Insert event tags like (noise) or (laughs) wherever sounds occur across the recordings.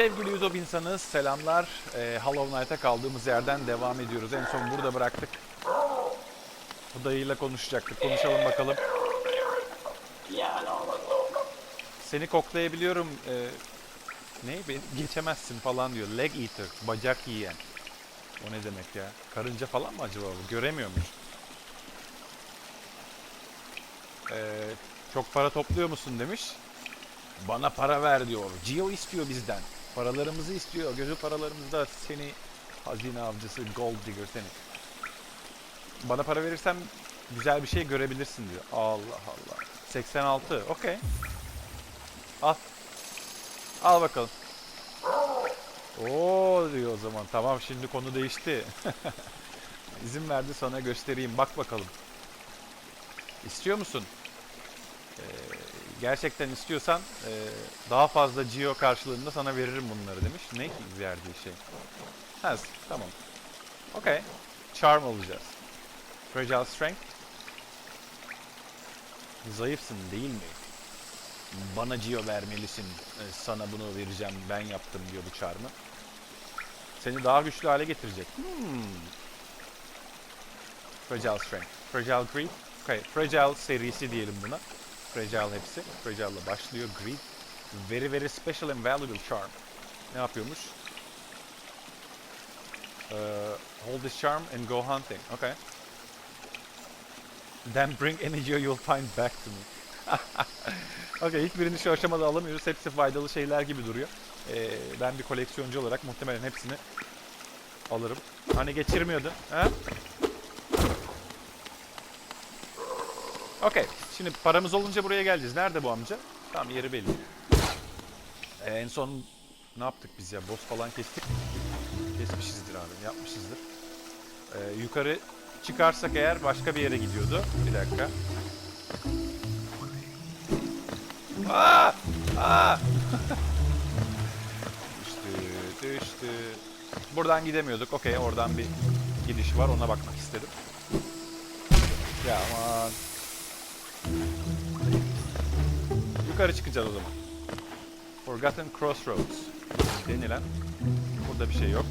Sevgili YouTube insanı selamlar. Ee, Hollow Knight'a kaldığımız yerden devam ediyoruz. En son burada bıraktık. Bu dayıyla konuşacaktık. Konuşalım bakalım. Seni koklayabiliyorum. Ee, ne? Geçemezsin falan diyor. Leg eater. Bacak yiyen. O ne demek ya? Karınca falan mı acaba bu? Göremiyormuş. Ee, çok para topluyor musun demiş. Bana para ver diyor. Gio istiyor bizden. Paralarımızı istiyor. Gözü paralarımızda seni hazine avcısı gold digger seni. Bana para verirsen güzel bir şey görebilirsin diyor. Allah Allah. 86. Okey. Al. Al bakalım. Oo diyor o zaman. Tamam şimdi konu değişti. (laughs) İzin verdi sana göstereyim. Bak bakalım. İstiyor musun? Ee, gerçekten istiyorsan e, daha fazla Geo karşılığında sana veririm bunları demiş. Ne ki verdiği şey? Has. Tamam. Okey. Charm alacağız. Fragile Strength. Zayıfsın değil mi? Bana Geo vermelisin. Ee, sana bunu vereceğim. Ben yaptım diyor bu charm'ı. Seni daha güçlü hale getirecek. Hmm. Fragile Strength. Fragile Greed. Okay. Fragile serisi diyelim buna. Fragile hepsi. Fragile'la başlıyor. Greed. Very very special and valuable charm. Ne yapıyormuş? Uh, hold this charm and go hunting. Okay. Then bring Geo you'll find back to me. (laughs) okay, hiçbirini şu aşamada alamıyoruz. Hepsi faydalı şeyler gibi duruyor. Ee, ben bir koleksiyoncu olarak muhtemelen hepsini alırım. Hani geçirmiyordun, ha? Okey. Şimdi paramız olunca buraya geleceğiz. Nerede bu amca? Tam yeri belli. Ee, en son ne yaptık biz ya? Boss falan kestik. Kesmişizdir abi. Yapmışızdır. Ee, yukarı çıkarsak eğer başka bir yere gidiyordu. Bir dakika. Aa! Aa! (laughs) düştü, düştü. Buradan gidemiyorduk. Okey, oradan bir gidiş var. Ona bakmak istedim. Ya aman. Yukarı çıkacağız o zaman. Forgotten Crossroads denilen. Burada bir şey yok.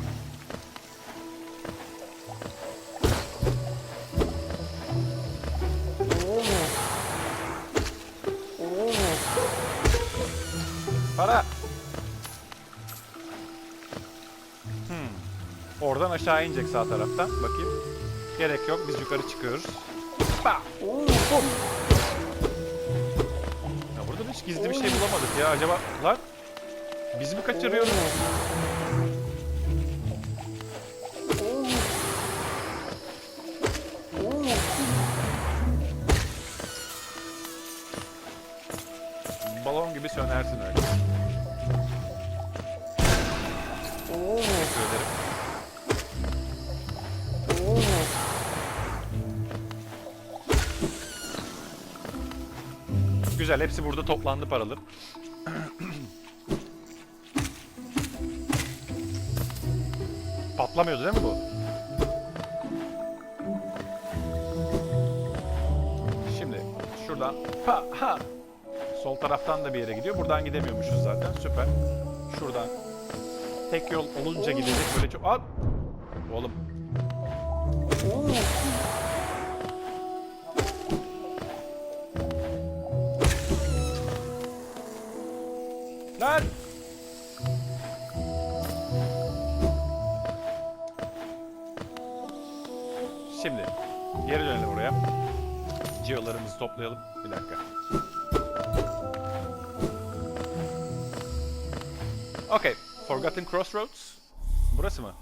Para. Hmm. Oradan aşağı inecek sağ taraftan. Bakayım. Gerek yok. Biz yukarı çıkıyoruz. Bah! Gizli bir şey bulamadık ya. Acaba lan biz mi kaçırıyoruz? Balon gibi sönersin öyle. Teşekkür ederim. Güzel, hepsi burada toplandı paralı. (clears throat) Patlamıyordu değil mi bu? Şimdi şuradan ha ha sol taraftan da bir yere gidiyor. Buradan gidemiyormuşuz zaten. Süper. Şuradan tek yol olunca gidecek böyle çok... Aa! Oğlum. Lan! Şimdi geri dönelim oraya. Geolarımızı toplayalım. Bir dakika. Okay. Forgotten Crossroads. Burası mı?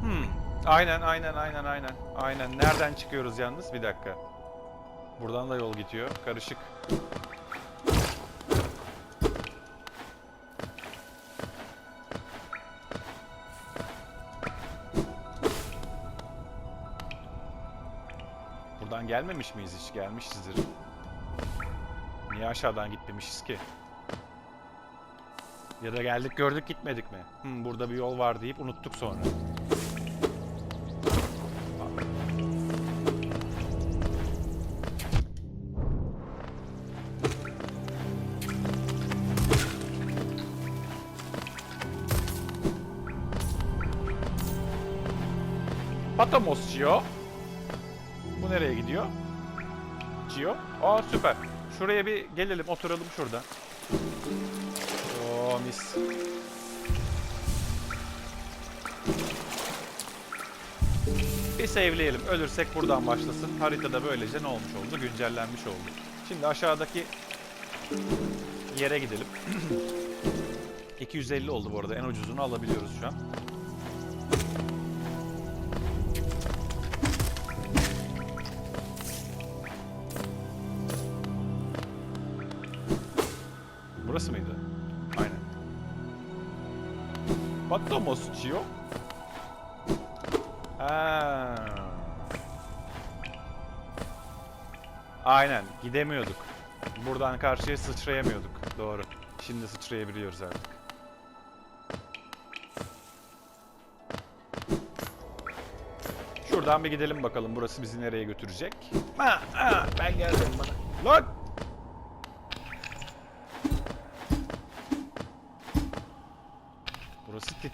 Hmm. Aynen, aynen, aynen, aynen. Aynen. Nereden çıkıyoruz yalnız? Bir dakika. Buradan da yol gidiyor. Karışık. Buradan gelmemiş miyiz hiç? Gelmişizdir. Niye aşağıdan gitmemişiz ki? Ya da geldik gördük gitmedik mi? Hmm, burada bir yol var deyip unuttuk sonra. Patamos Gio. Bu nereye gidiyor? Gio. Aa süper. Şuraya bir gelelim oturalım şurada. Oo mis. Bir save'leyelim. Ölürsek buradan başlasın. Haritada böylece ne olmuş oldu? Güncellenmiş oldu. Şimdi aşağıdaki yere gidelim. (clears throat) 250 oldu bu arada. En ucuzunu alabiliyoruz şu an. Burası mıydı? Aynen. Patlamos Gio. Ha. Aynen gidemiyorduk. Buradan karşıya sıçrayamıyorduk. Doğru. Şimdi sıçrayabiliyoruz artık. Şuradan bir gidelim bakalım burası bizi nereye götürecek. Ha, ha, ben geldim bana. Lan!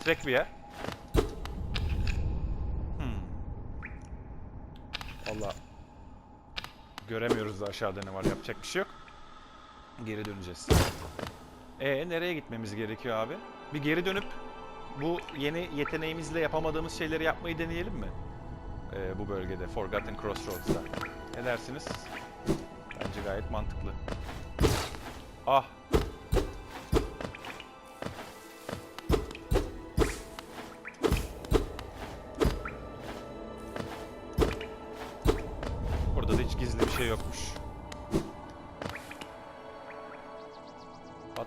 Yer. Hmm. Valla göremiyoruz da aşağıda ne var yapacak bir şey yok. Geri döneceğiz. E nereye gitmemiz gerekiyor abi? Bir geri dönüp bu yeni yeteneğimizle yapamadığımız şeyleri yapmayı deneyelim mi? Ee, bu bölgede Forgotten Crossroads'ta. Ne dersiniz? Bence gayet mantıklı. Ah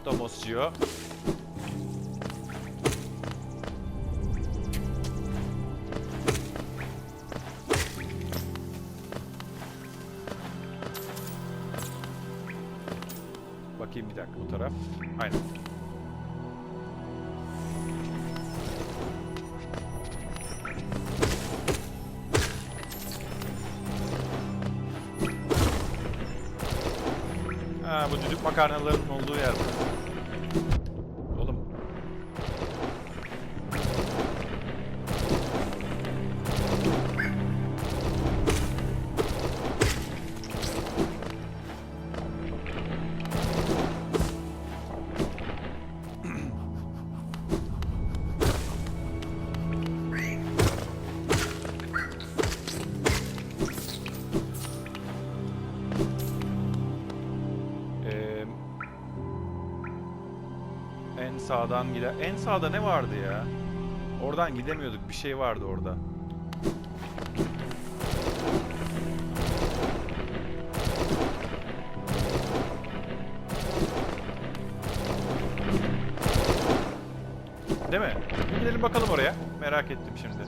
Atomos Gio. Bakayım bir dakika bu taraf. Aynen. Ha bu düdük makarnaların olduğu yer sağdan gider. En sağda ne vardı ya? Oradan gidemiyorduk. Bir şey vardı orada. Değil mi? Gidelim bakalım oraya. Merak ettim şimdi.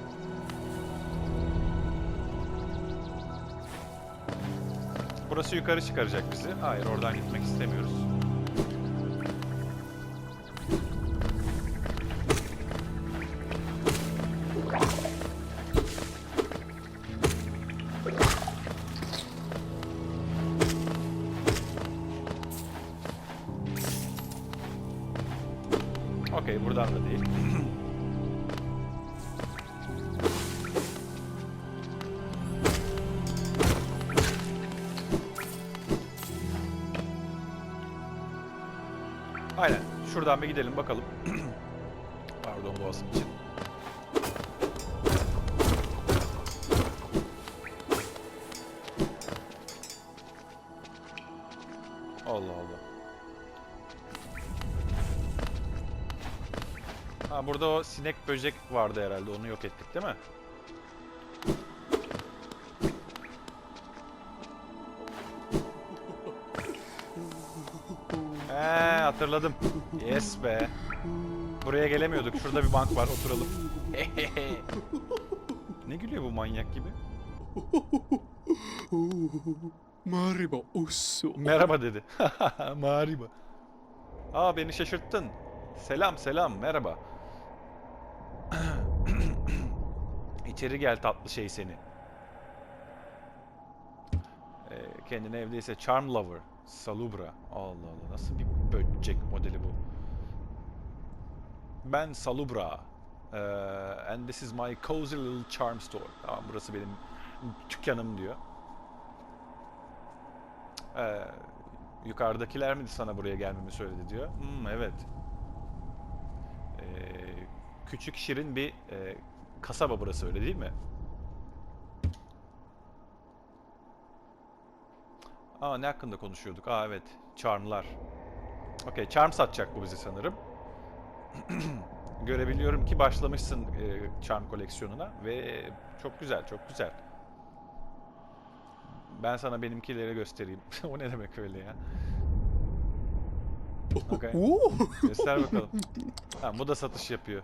Burası yukarı çıkaracak bizi. Hayır oradan gitmek istemiyoruz. Şuradan bir gidelim bakalım. (clears throat) Pardon boğazım için. Allah Allah. Ha burada o sinek böcek vardı herhalde. Onu yok ettik değil mi? He hatırladım. Yes be. Buraya gelemiyorduk. Şurada bir bank var. Oturalım. (laughs) ne gülüyor bu manyak gibi? Merhaba usu. Merhaba dedi. (laughs) Mariba. Aa beni şaşırttın. Selam selam merhaba. (clears throat) İçeri gel tatlı şey seni. Ee, kendine evdeyse Charm Lover. Salubra. Allah Allah nasıl bir böcek modeli bu. Ben Salubra. Ee, and this is my cozy little charm store. Tamam burası benim dükkanım diyor. Ee, yukarıdakiler mi sana buraya gelmemi söyledi diyor. Hmm, evet. Ee, küçük şirin bir e, kasaba burası öyle değil mi? Aa ne hakkında konuşuyorduk? Aa evet. Charmlar. Okey. Charm satacak bu bize sanırım. (clears throat) Görebiliyorum ki başlamışsın e, Charm koleksiyonuna ve çok güzel, çok güzel. Ben sana benimkileri göstereyim. (laughs) o ne demek öyle ya? Okey. Oo. Göster bakalım. Ha, bu da satış yapıyor.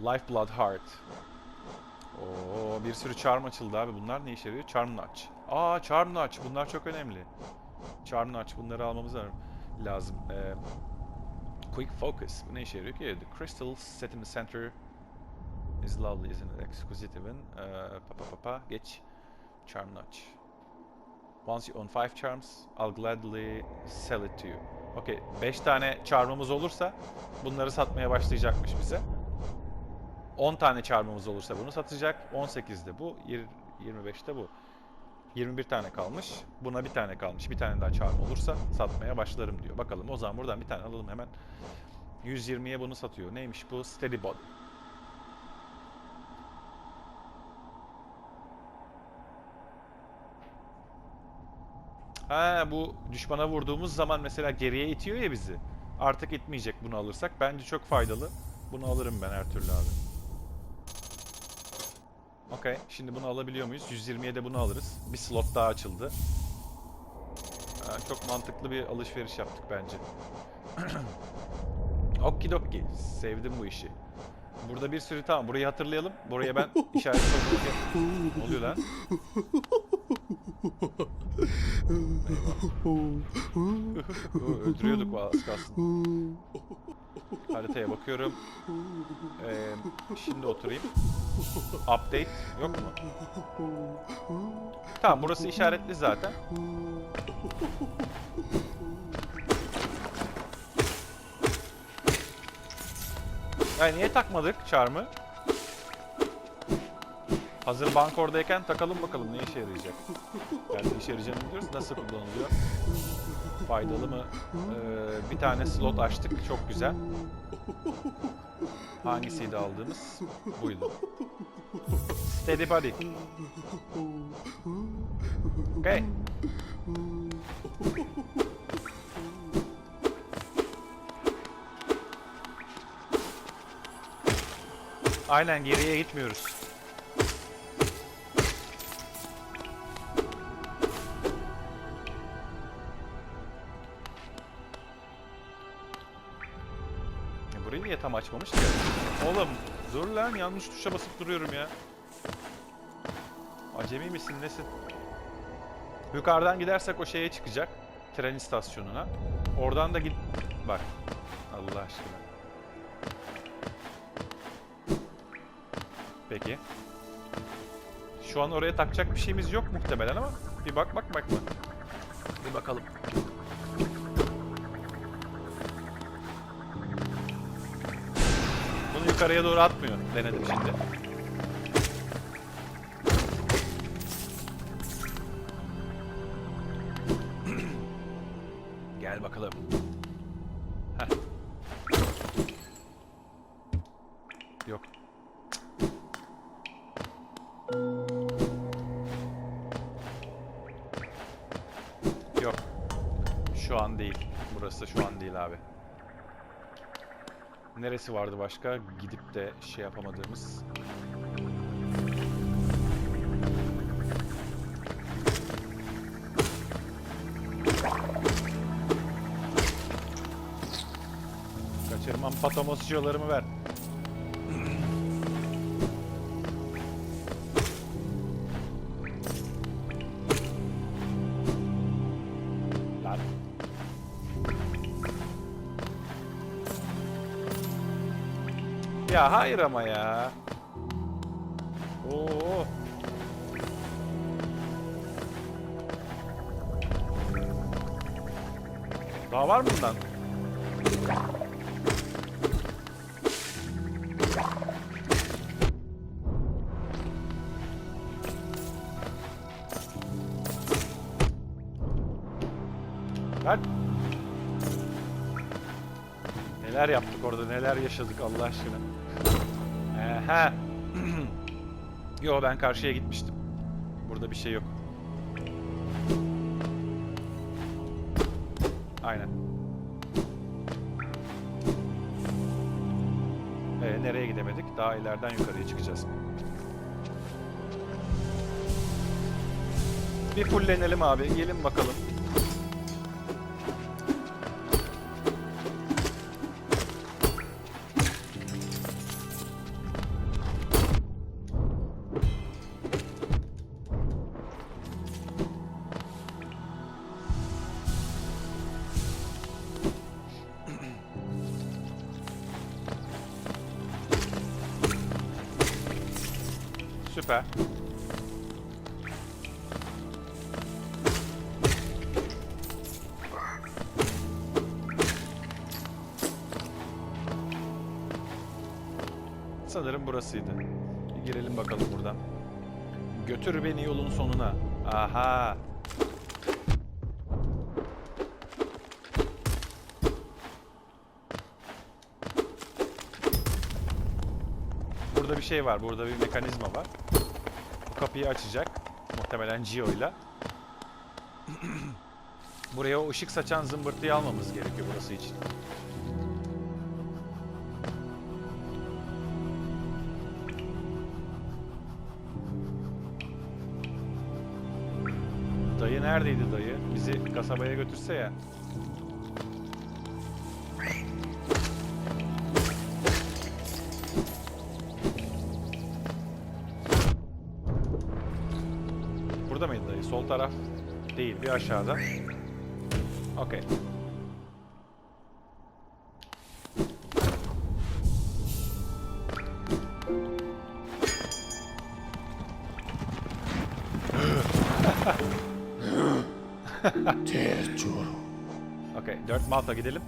Lifeblood Heart. Oo, bir sürü charm açıldı abi. Bunlar ne işe yarıyor? Charm Notch. Aa Charm Notch. Bunlar çok önemli. Charm Notch. Bunları almamız lazım. Ee, quick Focus. Bu ne işe yarıyor ki? The crystal set in the center is lovely, isn't it? Exquisite even. Ee, pa pa pa pa. Geç. Charm Notch. Once you own five charms, I'll gladly sell it to you. Okey. 5 tane charmımız olursa bunları satmaya başlayacakmış bize. 10 tane charmımız olursa bunu satacak. 18'de bu. yir- 25'te bu. 21 tane kalmış. Buna bir tane kalmış. Bir tane daha charm olursa satmaya başlarım diyor. Bakalım o zaman buradan bir tane alalım hemen. 120'ye bunu satıyor. Neymiş bu? Steady Body. Ha bu düşmana vurduğumuz zaman mesela geriye itiyor ya bizi. Artık itmeyecek bunu alırsak. Bence çok faydalı. Bunu alırım ben her türlü abi. Okey. Şimdi bunu alabiliyor muyuz? 120'ye de bunu alırız. Bir slot daha açıldı. Ha, çok mantıklı bir alışveriş yaptık bence. (clears throat) Okidoki. Sevdim bu işi. Burada bir sürü tamam burayı hatırlayalım. Buraya ben (laughs) işaret koydum. Ne oluyor lan? (laughs) (laughs) Öldürüyorduk az kalsın. Haritaya bakıyorum. Ee, şimdi oturayım. Update yok mu? Tamam burası işaretli zaten. Yani niye takmadık çarmı? Hazır bank oradayken takalım bakalım ne işe yarayacak. Yani işe yarayacağını biliyoruz. Nasıl kullanılıyor? Faydalı mı? Ee, bir tane slot açtık. Çok güzel. Hangisiydi aldığımız? Buydu. Steady body. Okay. Aynen geriye gitmiyoruz. Tam açmamış ki? Oğlum dur lan yanlış tuşa basıp duruyorum ya. Acemi misin nesin? Yukarıdan gidersek o şeye çıkacak. Tren istasyonuna. Oradan da git... Bak. Allah aşkına. Peki. Şu an oraya takacak bir şeyimiz yok muhtemelen ama bir bak bak bak bak. Bir bakalım. Yukarıya doğru atmıyor. Denedim şimdi. (clears throat) Gel bakalım. Heh. Yok. Yok. Şu an değil. Burası şu an değil abi. Neresi vardı başka? Gidip de şey yapamadığımız. Kaçırmam patomosçularımı ver. Ya hayır ama ya. Oo. Daha var mı bundan? Ver. Neler yaptık orada, neler yaşadık Allah aşkına. Ehe. (clears throat) Yo ben karşıya gitmiştim. Burada bir şey yok. Aynen. Ee, nereye gidemedik? Daha ileriden yukarıya çıkacağız. Bir fullenelim abi. Gelin bakalım. Süper. Sanırım burasıydı. Bir girelim bakalım buradan. Götür beni yolun sonuna. Aha. Burada bir şey var. Burada bir mekanizma var. Kapıyı açacak. Muhtemelen Gio ile. (clears throat) Buraya o ışık saçan zımbırtıyı almamız gerekiyor burası için. Dayı neredeydi dayı? Bizi kasabaya götürse ya. burada mıydı dayı? Sol taraf değil. Bir aşağıda. Okey. okay, dört Malta gidelim.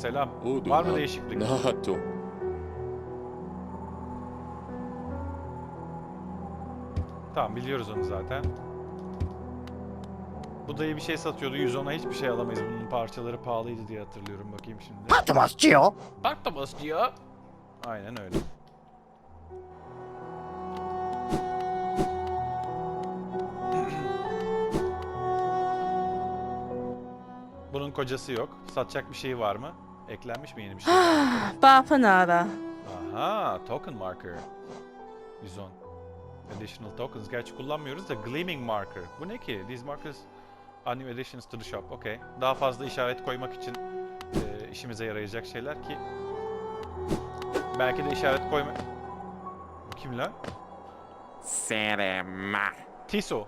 Selam. Udu Var mı değişiklik? NATO. Tamam biliyoruz onu zaten. Bu dayı bir şey satıyordu. 110'a hiçbir şey alamayız. Bunun parçaları pahalıydı diye hatırlıyorum. Bakayım şimdi. Patmaz diyor. Patmaz diyor. Aynen öyle. (clears throat) Bunun kocası yok. Satacak bir şey var mı? Eklenmiş mi yeni bir şey? (gasps) Bapanara. Aha, token marker. Bizon. Additional tokens. Gerçi kullanmıyoruz da Gleaming Marker. Bu ne ki? These markers are new additions to the shop. Okay. Daha fazla işaret koymak için e, işimize yarayacak şeyler ki belki de işaret koyma... Bu kim lan? Serema. Tiso.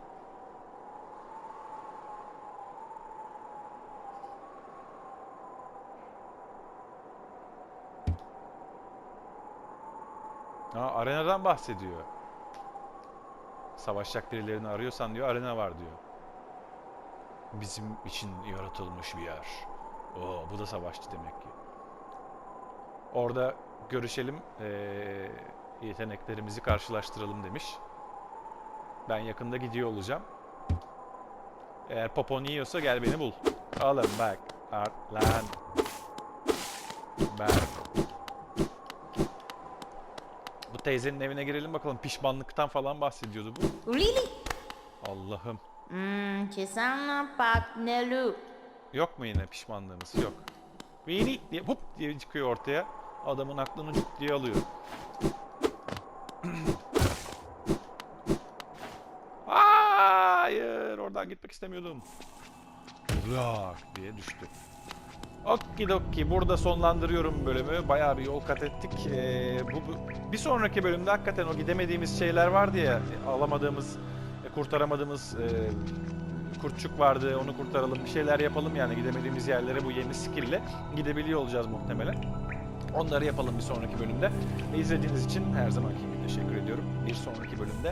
Aa, arenadan bahsediyor. Savaşacak birilerini arıyorsan diyor arena var diyor. Bizim için yaratılmış bir yer. Oo, bu da savaşçı demek ki. Orada görüşelim, eee, yeteneklerimizi karşılaştıralım demiş. Ben yakında gidiyor olacağım. Eğer popon yiyorsa gel beni bul. Alın bak. Lan. Bak. Bu teyzenin evine girelim bakalım. Pişmanlıktan falan bahsediyordu bu. Really? Allah'ım. Hmm, Chisana Patnelu. Yok mu yine pişmanlığımız? Yok. Vini diye hop diye çıkıyor ortaya. Adamın aklını cuk diye alıyor. (clears throat) Hayır, oradan gitmek istemiyordum. Rak diye düştü. Okidoki burada sonlandırıyorum bölümü. Bayağı bir yol kat ettik. Ee, bu, bu- bir sonraki bölümde hakikaten o gidemediğimiz şeyler vardı ya, alamadığımız, e, kurtaramadığımız e, kurtçuk vardı. Onu kurtaralım, bir şeyler yapalım yani gidemediğimiz yerlere bu yeni skill ile gidebiliyor olacağız muhtemelen. Onları yapalım bir sonraki bölümde. Ve izlediğiniz için her zamanki gibi teşekkür ediyorum. Bir sonraki bölümde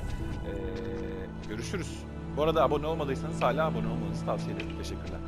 ee, görüşürüz. Bu arada abone olmadıysanız hala abone olmanızı tavsiye ederim. Teşekkürler.